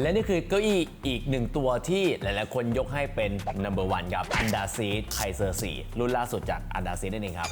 และนี่คือเก้าอี้อีกหนึ่งตัวที่หลายๆ คนยกให้เป็น number one ครับอันดาซีไคเซอร์4รุ่นล่าสุดจากอันดาซีนั่นเองครับ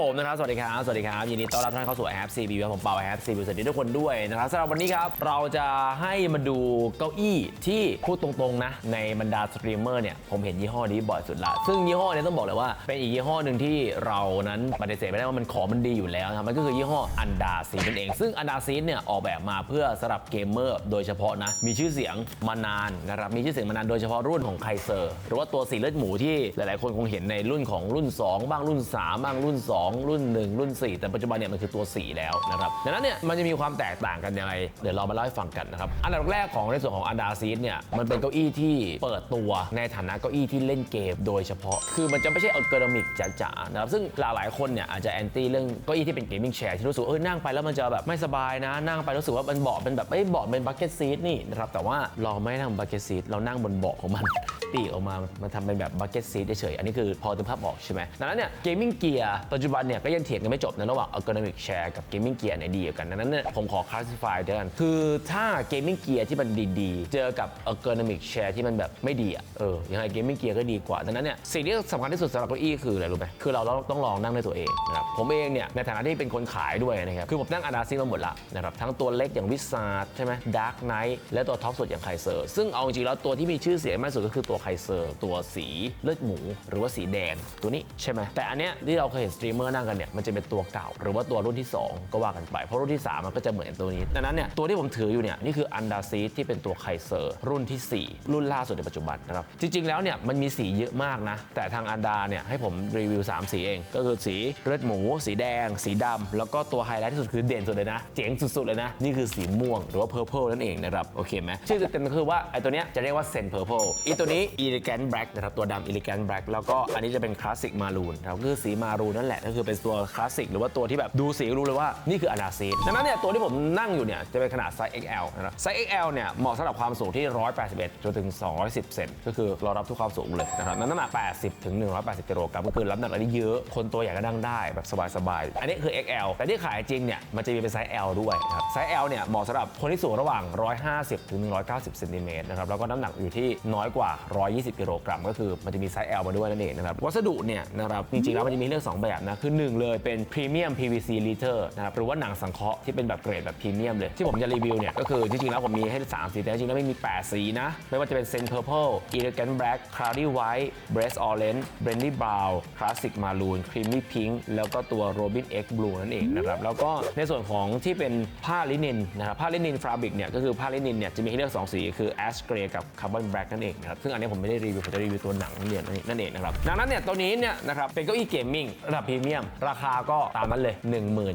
ผมนะครับ สวัสดีครับ สวัสดีครับ ยินดีต้อนรับท่านเข้าสู่แอป CB ครับผมเปาแอป CB สวัสดีทุกคนด้วยนะครับสำหรับวันนี้ครับ เราจะให้มาดูเก้าอี้ที่พูดตรงๆนะ ในบรรดาสตรีมเมอร์เนี่ย ผมเห็นยี่ห้อนี้บ่อยสุดละ ซึ่งยี่ห้อเนี้ต้องบอกเลยว่า เป็นอีกยี่ห้อหนึ่งที่เรานั้นปฏิเสธไม่ได้ว่ามันของมันดีอยู่แล้วนะครับมันก็คือยี่ห้ออันดาซีนั่นเอง ซึ่งอันดาซีเนี่ยออกแบบมาเพื่อสำหรับเกมเมอร์โดยเฉพาะนะมีชื่อเสียงมานานนะครับมีชื่อเสียงมานานโดยเฉพาะรุ่นของไคเซอร์หรือว่าตัวสีเลือดหมูที่หลายๆ คนคงเห็นในรุ่นของรุ่น 2 บ้างรุ่น 3 บ้างรุ่น 2รุ่น 1 รุ่น 4 แต่ปัจจุบันเนี่ยมันคือตัว 4 แล้วนะครับดังนั้นเนี่ยมันจะมีความแตกต่างกันยังไงเดี๋ยวเรามาเล่าให้ฟังกันนะครับอันดับแรกของในส่วนของอันดาซีเนี่ยมันเป็นเก้าอี้ที่เปิดตัวในฐานะเก้าอี้ที่เล่นเกมโดยเฉพาะ คือมันจะไม่ใช่อัลกอริมิกจ๋าๆนะครับซึ่งหลายหลายคนเนี่ยอาจจะแอนตี้เรื่องเก้าอี้ที่เป็นเกมมิ่งแชร์ที่รู้สึกเออนั่งไปแล้วมันจะแบบไม่สบายนะ นั่งไปรู้สึกว่ามันเบาะเป็นแบบเอ้ยเบาะเป็นบักเก็ตซีทนี่นะครับแต่ว่าเราไม่นั่งบักเก็ตซีทเรานั่งบนเบาะของมันปีออกมามันทำเป็นแบบบักเก็ตซีทเฉยๆอันนี้คือพอจะภาพออกใช่ไหมดังนั้นเนี่ยเกมมิ่งเกียร์ปัจจุบบันเนี่ยก็ยังเถียงกันไม่จบนะระหว่าง ergonomic chair กับ gaming gear ไหนดีกว่ากันดังนั้นเนี่ยผมขอ classify ด้วยกันคือถ้า gaming gear ที่มันดีๆ เจอกับ ergonomic chair ที่มันแบบไม่ดีอะเออยังไง gaming gear ก็ดีกว่าดังนั้นเนี่ยสิ่งที่สำคัญที่สุดสำหรับเก้าอี้คืออะไรรู้ไหมคือเราต้องลองนั่งด้วยตัวเองนะครับผมเองเนี่ยในฐานะที่เป็นคนขายด้วยนะครับคือผมนั่งอาดาซีมาหมดละนะครับทั้งตัวเล็กอย่างวิสาดใช่ไหมดาร์กไนท์และตัวท็อปสุดอย่างไคเซอร์ซึ่งเอาจริงๆแล้วตัวที่มีชื่อเสียงมากสุดก็คือตัวไคเซอร์ตัวสีเลือดหมู หรือว่าสีแดงตัวนี้ใช่ไหมแต่อันเนี้ยที่เราเคยเห็นสตรีมเมอร์นั่งกันเนี่ยมันจะเป็นตัวเก่า หรือว่าตัวรุ่นที่ 2 ก็ว่ากันไปเพราะรุ่นที่ 3 มันก็จะเหมือนตัวนี้ดังนั้นเนี่ยตัวที่ผมถืออยู่เนี่ยนี่คืออันดาซีที่เป็นตัวไคเซอร์รุ่นที่ 4 รุ่นล่าสุดในปัจจุบันนะครับจริง ๆ แล้วเนี่ยมันมีสีเยอะมากนะแต่ทางอันดาเนี่ยให้ผมรีวิว 3 สีเอง ก็คือสีเลือดหมู สีแดง สีดำแล้วก็ตัวไฮไลท์ที่สุดคือเด่นสุดเลยนะเจ๋งสุดๆเลยนะนี่คือสีม่วงหรือว่า purple นั่นเองนะครับโอเคไหมชื่อเต็มๆก็คือว่าไอ้ตัวเนี้ยจะเรียกว่าเซน purple อีตัวนี้ elegant black นะครับตัวดำ elegant black แล้วก็อันนี้จะเป็น classic maroon นะครับคือสีมารูนนั่นแหละก็คือเป็นตัวคลาสสิกหรือว่าตัวที่แบบดูสีรู้เลยว่านี่คืออนาซีดังนั้นเนี่ยตัวที่ผมนั่งอยู่เนี่ยจะเป็นขนาดไซส์ XL นะครับไซส์ XL เนี่ยเหมาะสำหรับความสูงที่ 181จนถึง 210 เซนก็คือรอรับทุกความสูงเลยนะครับน้ำหนัก 80ถึง180กิโลกรัมก็คือรับน้ำหนักอะไรเยอะคนตัวใหญ่ก็นั่งได้แบบสบายๆอันนี้คือ XL แต่ที่ขายจริงเนี่ยมันจะมีเป็นไซส์ L ด้วยครับไซส์ L เนี่ยเหมาะสำหรับคนที่สูงระหว่าง 150ถึง190เซนติเมตรนะครับแล้วก็น้ำหนักอยู่ที่น้อยกว่า 120กิโลกรัมก็คือมันจะมีไซส์ L มาด้วยนั่นเองนะครับวัสดุเนี่ยนะครับจริงๆแล้วมันจะมีเลือกสองแบบนะคือหนึ่งเลยเป็น Premium PVC Liter นะครับหรือว่าหนังสังเคราะห์ที่เป็นแบบเกรดแบบพรีเมียมเลย ที่ผมจะรีวิวเนี่ยก็คือจริงๆแล้วผมมีให้ 3 สีแต่จริงๆแล้วไม่มี 8 สีนะ ไม่ว่าจะเป็น Sen Purple Elegant Black Cloudy White Breast Orange Brandy Brown Classic Maroon Creamy Pink แล้วก็ตัว Robin X Blue นั่นเองนะครับแล้วก็ในส่วนของที่เป็นผ้าลินินนะครับผ้าลินินฟาบริกเนี่ยก็คือผ้าลินินเนี่ยจะมีให้เลือก 2 สีคือ Ash Gray กับ Carbon Black นั่นเองนะครับซึ่งอันนี้ผมไม่ได้รีวิวผมจะรีวิวตัวหนังนั่นเองนั่นเองนะครับดังนั้นเนี่ยตัวนี้เนี่ยนะครับเป็นเก้าอี้เกมมิ่งระดับพรีเมียม ราคาก็ตามนั้นเลย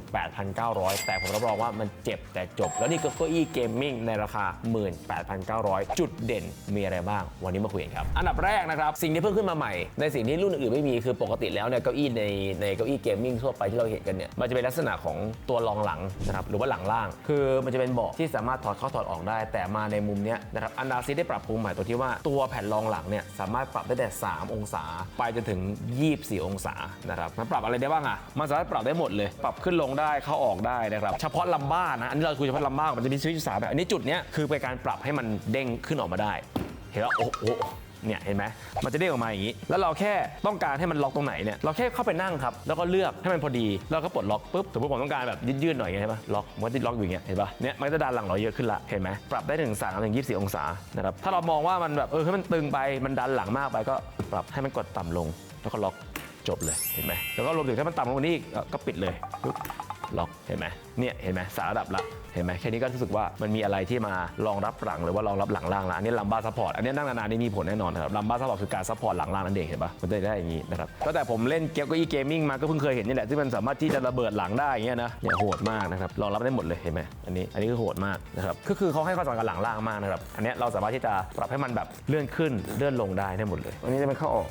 18,900 แต่ผมรับรองว่ามันเจ็บแต่จบ แล้วนี่ก็เก้าอี้เกมมิ่งในราคา 18,900 จุดเด่นมีอะไรบ้าง วันนี้มาคุยกันครับ อันดับแรกนะครับ สิ่งที่เพิ่งขึ้นมาใหม่ ในสิ่งที่รุ่นอื่นไม่มีคือปกติแล้วเนี่ยเก้าอี้ในในเก้าอี้เกมมิ่งทั่วไปที่เราเห็นกันเนี่ยมันจะเป็นลักษณะของตัวรองหลังนะครับหรือว่าหลังล่าง คือมันจะเป็นเบาะที่สามารถถอดเข้าถอดออกได้ แต่มาในมุมเนี้ยนะครับอันดาซีได้ปรับปรุงใหม่ตัวที่ว่าตัวแผ่นรองหลังเนี่ยสามารถปรับได้แต่ 3 องศา ไปจนถึง 24 องศานะครับมันปรับอะไรได้บ้างอะ มันสามารถปรับได้หมดเลย ปรับขึ้นลงได้เข้าออกได้นะครับ เฉพาะลัมบ้านะ อันนี้เราคุยเฉพาะลัมบ้ามันจะมีสวิตช์สามแบบ อันนี้จุดเนี้ยคือเป็นการปรับให้มันเด้งขึ้นออกมาได้ เห็นแล้วโอ้โหเนี่ยเห็นไหมมันจะเด้งออกมาอย่างนี้ แล้วเราแค่ต้องการให้มันล็อกตรงไหนเนี่ย เราแค่เข้าไปนั่งครับ แล้วก็เลือกให้มันพอดี แล้วก็ปลดล็อกปุ๊บ สมมติผมต้องการแบบยืดๆหน่อยไงใช่ปะล็อก มันจะล็อกอยู่อย่างเงี้ย เห็นปะเนี่ย มันจะดันหลังเราเยอะขึ้นละ เห็นไหมปรับได้ถึง3ถึง24องศา นะครับ ถ้าเรามองว่ามันแบบ เออให้มันตึงไป มันดันหลังมากไปก็ปรับให้มันกดต่ำลง แล้วก็ล็อก จบเลยเห็นไหมแล้วก็รวมถึงถ้ามันต่ำลงกว่านี้อีกก็ปิดเลยปุ๊บล็อกเห็นไหมเนี่ยเห็นไหมสาระดับละเห็นไหมแค่นี้ก็รู้สึกว่ามันมีอะไรที่มารองรับหลังหรือว่ารองรับหลังล่างละอันนี้ลัมบ้าซัพพอร์ตอันนี้นั่งนานๆนี่มีผลแน่นอนนะครับลัมบ้าซัพพอร์ตคือการซัพพอร์ตหลังล่างนั่นเองเห็นปะมันจะได้อย่างนี้นะครับก็แต่ผมเล่นเกมก็อีเกมมิ่งมาก็เพิ่งเคยเห็นนี่แหละที่มันสามารถที่จะระเบิดหลังได้อย่างเงี้ยนะเนี่ยโหดมากนะครับรองรับได้หมดเลยเห็นไหมอันนี้อันนี้คือโหดมากนะครับก็คือเขาให้ความสำคัญกับหลังล่างมากนะครับอันนี้เราสามารถที่จะปรับให้มันแบบเลื่อนขึ้นเลื่อนลงได้ได้หมดเลยอันนี้จะเป็นเข้าออก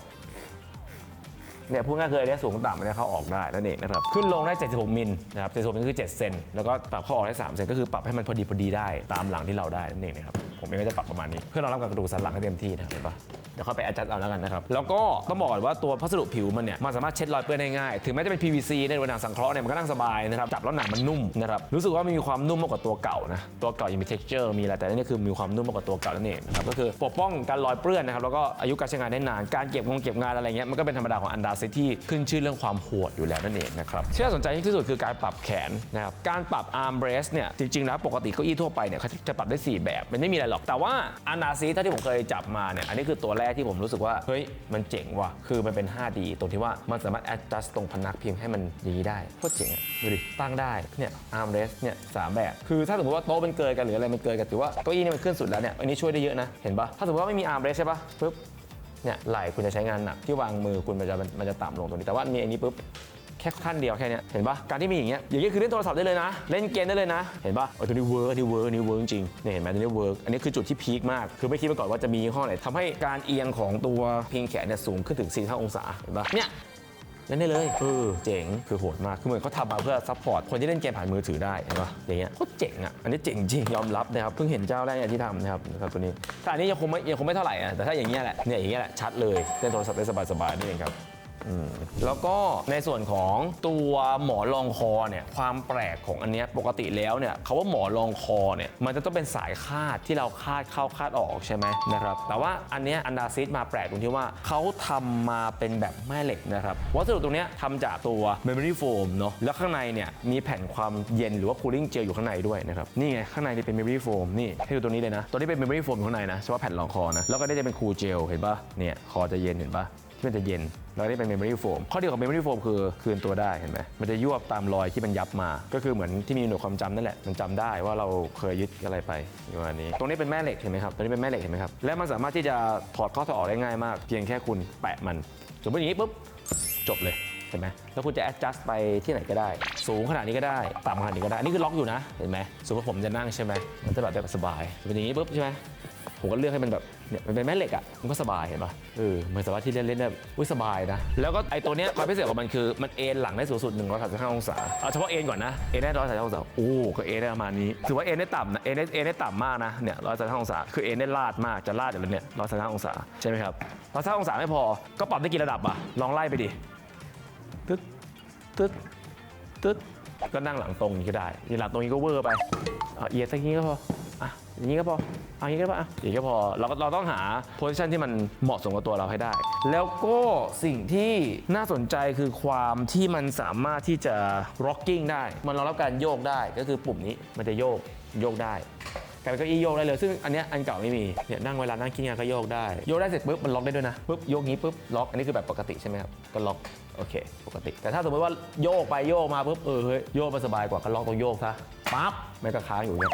เนี่ยพูดง่ายๆคืออันนี้สูงต่ำอันเนี้ยเข้าออกได้นั่นเองนะครับขึ้นลงได้ 76มิลนะครับ76มิลคือ 7 เซนแล้วก็ปรับเข้าออกได้ 3 เซนก็คือปรับให้มันพอดีพอดีได้ตามหลังที่เราได้นั่นเองนะครับผมเองก็จะปรับประมาณนี้ เพื่อรองรับกับกระดูกสันหลังให้เต็มที่นะครับเห็นปะเดี๋ยวเข้าไป adjust เอาแล้วกันนะครับ แล้วก็ต้องบอกก่อนว่าตัวพัสดุผิวมันเนี่ยมันสามารถเช็ดรอยเปื้อนได้ง่าย ถึงแม้จะเป็น PVC ในโรงหนังสังเคราะห์เนี่ยมันก็นั่งสบายนะครับ จับแล้วหนังมันนุ่มนะครับ รู้สึกว่ามันมีความนุ่มมากกว่าตัวเก่านะ ตัวเก่ายังมี texture มีอะไร แต่อันนี่คือมีความนุ่มมากกว่าตัวเก่านั่นเองนะครับ ก็คือปกป้องการรอยเปื้อนนะครับ แล้วก็อายุการใช้งานได้นาน การเก็บงงเก็บงานอะไรเงี้ย มันก็เป็นธรรมดาของอันดาเซที่ขึ้นชื่อเรื่องความโหดอยู่แล้วนั่นเองนะครับที่น่าสนใจที่สุดคือการปรับแขนนะครับ การปรับ arm rest เนี่ย จริงๆแล้วปกติเก้าอี้ทั่วไปเนี่ยเขาจะปรับได้ 4 แบบ มันไม่มีอะไรหรอก แต่ว่าอันาซีถ้าที่ผมเคยจับมาเนี่ย อันนี้คือตัวแรกที่ผมรู้สึกว่า เฮ้ย มันเจ๋งว่ะ คือมันเป็น 5D ตรงที่ว่ามันสามารถ adjust ตรงพนักพิงให้มันอย่างนี้ได้โคตรเจ๋งอะดูดิ ตั้งได้ เนี่ย arm rest เนี่ยสามแบบ คือถ้าสมมติว่าโต๊ะมันเกินกันหรืออะไรมันเกินกันถือว่าเก้าอี้นี่มันขึ้นสุดแล้วเนี่ย อันนี้ช่วยได้เยอะนะ เห็นปะถ้าสมมติว่าไม่มี arm rest ใช่ปะปุ๊บ เนี่ยไหล่คุณจะใช้งานหนักที่วางมือคุณมันจะมันจะต่ำลงตรงนี้ แต่ว่ามีอันนี้ปุ๊บ แค่ขั้นเดียวแค่เนี้ยเห็นปะการที่มีอย่างเงี้ยอย่างนี้ยคือเล่นโทรศัพท์ได้เลยนะ เล่นเกมได้เลยนะ เห็นปะโอ้ตัวนี้เวิร์กอันนี้เวิร์กอันนี้เวิร์กจริงเนี่ยเห็นไหมตัวนี้เวิร์กอันนี้คือจุดที่พีคมาก คือไม่คิดมาก่อนว่าจะมียี่ห้อไหนทำให้การเอียงของตัวพิงแขนเนี่ยสูงขึ้นถึง45องศาเห็นปะเนี่ยเล่นได้เลยเออเจ๋ง คือโหดมาก คือเหมือนเขาทำมาเพื่อซัพพอร์ตคนที่เล่นเกมผ่านมือถือได้เห็นปะอย่างเงี้ยโคตรเจ๋งอะ อันนี้เจ๋งจริงยอมรับนะครับ เพิ่งเห็นเจ้าแรกที่ทำนะครับนะครับตัวนี้ แต่อันนี้ยังคงไม่ยังคงไม่เท่าไหร่อะ แต่ถ้าอย่างเงี้ยแหละ เนี่ยอย่างเงี้ยแหละชัดเลยเล่นโทรศัพท์ได้สบายๆนี่เองครับ แล้วก็ในส่วนของตัวหมอนรองคอเนี่ยความแปลกของอันเนี้ยปกติแล้วเนี่ยคาว่าหมอนรองคอเนี่ยมันจะต้องเป็นสายคาดที่เราคาดเข้าคาดออกใช่ไหมนะครับแต่ว่าอันเนี้ยอันดาซิสมาแปลกตรงที่ว่าเขาทำมาเป็นแบบแม่เหล็กนะครับวัสดุตรงเนี้ยทำจากตัว memory foam เนาะแล้วข้างในเนี่ยมีแผ่นความเย็นหรือว่า cooling gel อยู่ข้างในด้วยนะครับนี่ไงข้างในนี่เป็น memory foam นี่ให้ดูตัวนี้เลยนะตัวนี้เป็น memory foam อยู่ข้างในนะเฉพาะแผ่นรองคอนะแล้วก็ได้จะเป็น cool gel เห็นปะเนี่ยคอจะเย็นเห็นปะ ที่มันจะเย็น แล้วนี่เป็น memory foam ข้อดีของ memory foam คือคืนตัวได้เห็นไหมมันจะยวบตามรอยที่มันยับมา ก็คือเหมือนที่มีหน่วยความจำนั่นแหละ มันจำได้ว่าเราเคยยึดอะไรไปอยู่อันนี้ ตรงนี้เป็นแม่เหล็กเห็นไหมครับตรงนี้เป็นแม่เหล็กเห็นไหมครับ และมันสามารถที่จะถอดข้าถอดออกได้ง่ายมาก เพียงแค่คุณแปะมัน สมมติอย่างนี้ปุ๊บจบเลยเห็นไหมแล้วคุณจะ adjust ไปที่ไหนก็ได้ สูงขนาดนี้ก็ได้ ต่ำขนาดนี้ก็ได้ อันนี้คือล็อกอยู่นะ เห็นไหมสมมติผมจะนั่งใช่ไหมมันจะแบบได้สบายเป็นอย่างนี้ปุ๊บใช่ไหม ผมก็เลือกให้มันแบบเนี่ยมันเป็นแม่เหล็กอะมันก็สบายเห็นปะเออมันสามารถที่เล่นเล่นได้อุ้ยสบายนะ แล้วก็ไอตัวเนี้ยความพิเศษของมันคือมันเอนหลังได้สูงสุด135องศาเอาเฉพาะเอนก่อนนะเอนได้135องศาโอ้ก็เอนได้ประมาณนี้ถือว่าเอนได้ต่ำนะเอนได้เอนได้ต่ำมากนะเนี่ย135องศาคือเอนได้ลาดมากจะลาดอยู่แล้วเนี่ย135องศาใช่ไหมครับ135องศาไม่พอก็ปรับได้กี่ระดับอะลองไล่ไปดิตึ๊ดตึ๊ดตึ๊ด ก็นั่งหลังตรงนี้ก็ได้นี่หลังตรงนี้ก็เวอร์ไปเอาเอียดสักนี้ก็พออะอย่างนี้ก็พอเอาอย่างนี้ก็พออะอย่างนี้ก็พอเราก็เราต้องหาโพสิชันที่มันเหมาะสมกับตัวเราให้ได้ แล้วก็สิ่งที่น่าสนใจคือความที่มันสามารถที่จะ rocking ได้ มันรองรับการโยกได้ก็คือปุ่มนี้มันจะโยกโยกได้กลายเป็นเก้าอี้โยกได้เลย ซึ่งอันเนี้ยอันเก่าไม่มี เนี่ยนั่งเวลานั่งกินงานก็โยกได้ โยกได้เสร็จปุ๊บมันล็อกได้ด้วยนะ ปุ๊บโยกงี้ปุ๊บล็อก อันนี้คือแบบปกติใช่ไหมครับ ก็ล็อก โอเค ปกติ แต่ถ้าสมมติว่าโยกไปโยกมาปุ๊บเออเฮ้ยโยกมันสบายกว่าก็ล็อกตรงโยกซะปั๊บมันก็ค้างอยู่เนี่ย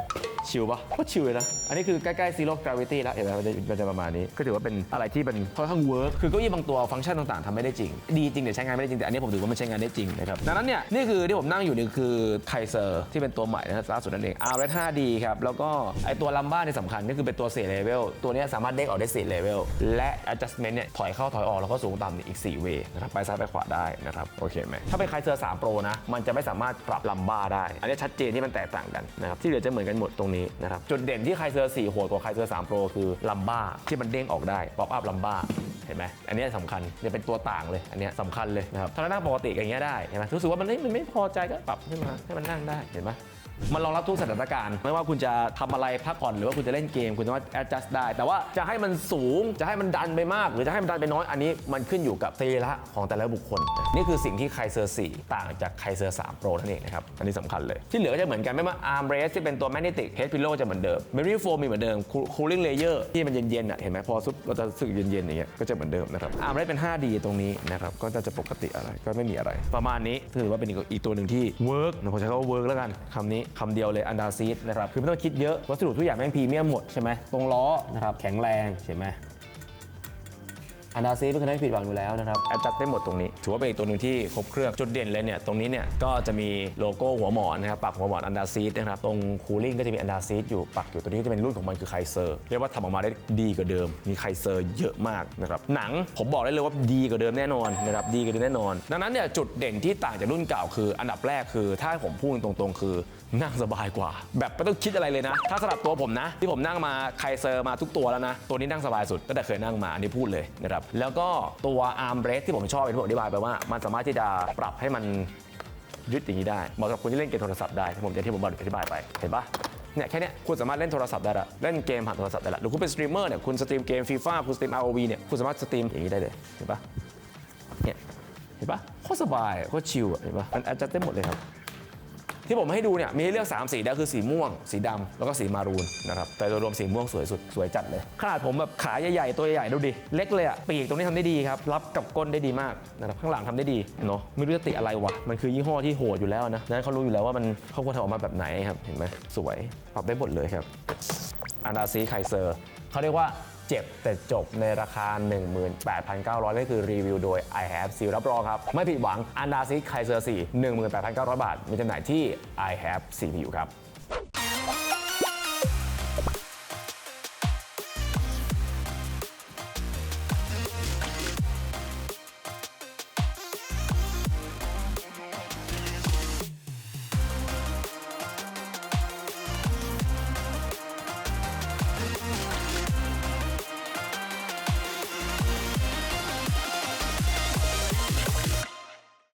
ชิลปะก็ชิลเลยนะ อันนี้คือใกล้ๆ zero gravity แล้วเห็นไหมมันจะมันจะประมาณนี้ ก็ถือว่าเป็นอะไรที่เป็นค่อนข้างเวิร์กคือเก้าอี้บางตัวฟังก์ชันต่างๆทำไม่ได้จริง ดีจริงแต่ใช้งานไม่ได้จริงแต่อันนี้ผมถือว่ามันใช้งานได้จริงนะครับดังนั้นเนี่ยนี่คือที่ผมนั่งอยู่นี่คือไคเซอร์ที่เป็นตัวใหม่นะครับล่าสุดนั่นเอง r 5 5 d ครับแล้วก็ไอตัวลัมบ้าที่สำคัญก็คือเป็นตัวเซเลเวลตัวนี้สามารถเด้งออกได้4เลเวลและ adjustment เนี่ยถอยเข้าถอยออกแล้วก็สูงต่ำอีก4เวนะครับไปซ้ายไปขวาได้นะครับโอเคไหมถ้าเป็นไคเซอร์3 Pro นะมันจะไม่สามารถปรับลัมบ้าได้ อันนี้ชัดเจนที่มันแตกต่างกันนะครับที่เหลือจะเหมือนกันหมดตรงนี้นะครับจุดเด่นที่ไคเซอร์4โหดกว่าไคเซอร์3 Pro คือลัมบ้าที่มันเด้งออกได้ป๊อปอัพลัมบ้าเห็นไหมอันนี้สำคัญเนี่ยเป็นตัวต่างเลย อันนี้สำคัญเลยนะครับถ้าเรานั่งปกติอย่างเงี้ยได้เห็นไหมรู้สึกว่ามันไม่มันไม่พอใจก็ปรับขึ้นมาให้มันนั่งได้เห็นไหม มันรองรับทุกสถานการณ์ ไม่ว่าคุณจะทำอะไรพักผ่อนหรือว่าคุณจะเล่นเกม คุณสามารถ adjust ได้ แต่ว่าจะให้มันสูงจะให้มันดันไปมาก หรือจะให้มันดันไปน้อยอันนี้มันขึ้นอยู่กับเตระของแต่ละบุคคล นี่คือสิ่งที่ไคเซอร์4ต่างจากไคเซอร์3 Pro นั่นเองนะครับอันนี้สำคัญเลย ที่เหลือก็จะเหมือนกันไม่ว่า arm rest ที่เป็นตัว magnetic head pillow จะเหมือนเดิม memory foam มีเหมือนเดิม cooling layer ที่มันเย็นๆอะเห็นไหมพอซุปเราจะรู้สึกเย็นๆอย่างเงี้ยก็จะเหมือนเดิมนะครับ arm rest เป็น 5D ตรงนี้นะครับก็น่าจะปกติอะไรก็ไม่มีอะไร ประมาณนี้ถือว่าเป็นอีกตัวหนึ่งที่ work ผมใช้คำว่า work แล้วกันคำนี้คำเดียวเลยอันดาซีดนะครับคือไม่ต้องคิดเยอะวัสดุทุกอย่างแม่งพรีเมียมหมดใช่ไหมตรงล้อนะครับแข็งแรงใช่ไหม อันดาซีไม่เคยได้ผิดหวังอยู่แล้วนะครับ แอดจัดได้หมดตรงนี้ ถือว่าเป็นอีกตัวหนึ่งที่ครบเครื่องจุดเด่นเลยเนี่ยตรงนี้เนี่ยก็จะมีโลโก้หัวหมอนนะครับปักหัวหมอนอันดาซีนะครับตรงคูลิ่งก็จะมีอันดาซีอยู่ปักอยู่ตัวนี้ก็จะเป็นรุ่นของมันคือไคเซอร์เรียกว่าทำออกมาได้ดีกว่าเดิม มีไคเซอร์เยอะมากนะครับหนังผมบอกได้เลยว่าดีกว่าเดิมแน่นอนนะครับดีกว่าเดิมแน่นอน ดังนั้นเนี่ยจุดเด่นที่ต่างจากรุ่นเก่าคือ อันดับแรกคือ ถ้าให้ผมพูดตรงๆ คือนั่งสบายกว่า แบบไม่ต้องคิดอะไรเลยนะ ถ้าสำหรับตัวผมนะ ที่ผมนั่งมาไคเซอร์มาทุกตัวแล้วนะ ตัวนี้นั่งสบายสุดตั้งแต่เคยนั่งมาอันนี้พูดเลยนะครับแล้วก็ตัวอาร์มเบรสที่ผมชอบเป็นที่ผมอธิบายไปว่า มันสามารถที่จะปรับให้มันยึดอย่างนี้ได้เหมาะกับคนที่เล่นเกมโทรศัพท์ได้ที่ผมจะที่ผมบอกอธิบายไปเห็นปะเนี่ยแค่เนี้ยคุณสามารถเล่นโทรศัพท์ได้ละเล่นเกมผ่านโทรศัพท์ได้ละหรือคุณเป็นสตรีมเมอร์เนี่ยคุณสตรีมเกมฟีฟ่าคุณสตรีม ROV เนี่ยคุณสามารถสตรีมอย่างนี้ได้เลยเห็นปะเนี่ยเห็นปะโคตรสบายโคตรชิลอะเห็นปะมันอาจจะได้หมดเลยครับ ที่ผมให้ดูเนี่ยมีให้เลือก 3 สีได้คือสีม่วง สีดำแล้วก็สีมารูนนะครับแต่โดยรวมสีม่วงสวยสุดสวยจัดเลย ขนาดผมแบบขาใหญ่ๆ ตัวใหญ่ๆดูดิ เล็กเลยอะปีกตรงนี้ทำได้ดีครับ รับกับก้นได้ดีมากนะครับข้างหลังทำได้ดีเนาะไม่รู้จะติอะไรวะ มันคือยี่ห้อที่โหดอยู่แล้วนะดังนั้นเขารู้อยู่แล้วว่ามันเขาควรทำออกมาแบบไหนครับเห็นไหมสวยปรับได้หมดเลยครับอานาซีไคเซอร์เขาเรียกว่า จ็บแต่จบในราคา 18,900นี่คือรีวิวโดย i have ซีรับรองครับ ไม่ผิดหวังอันดาซิไคเซอร์4 18,900 บาท มีจำหน่ายที่ i have CPU ครับ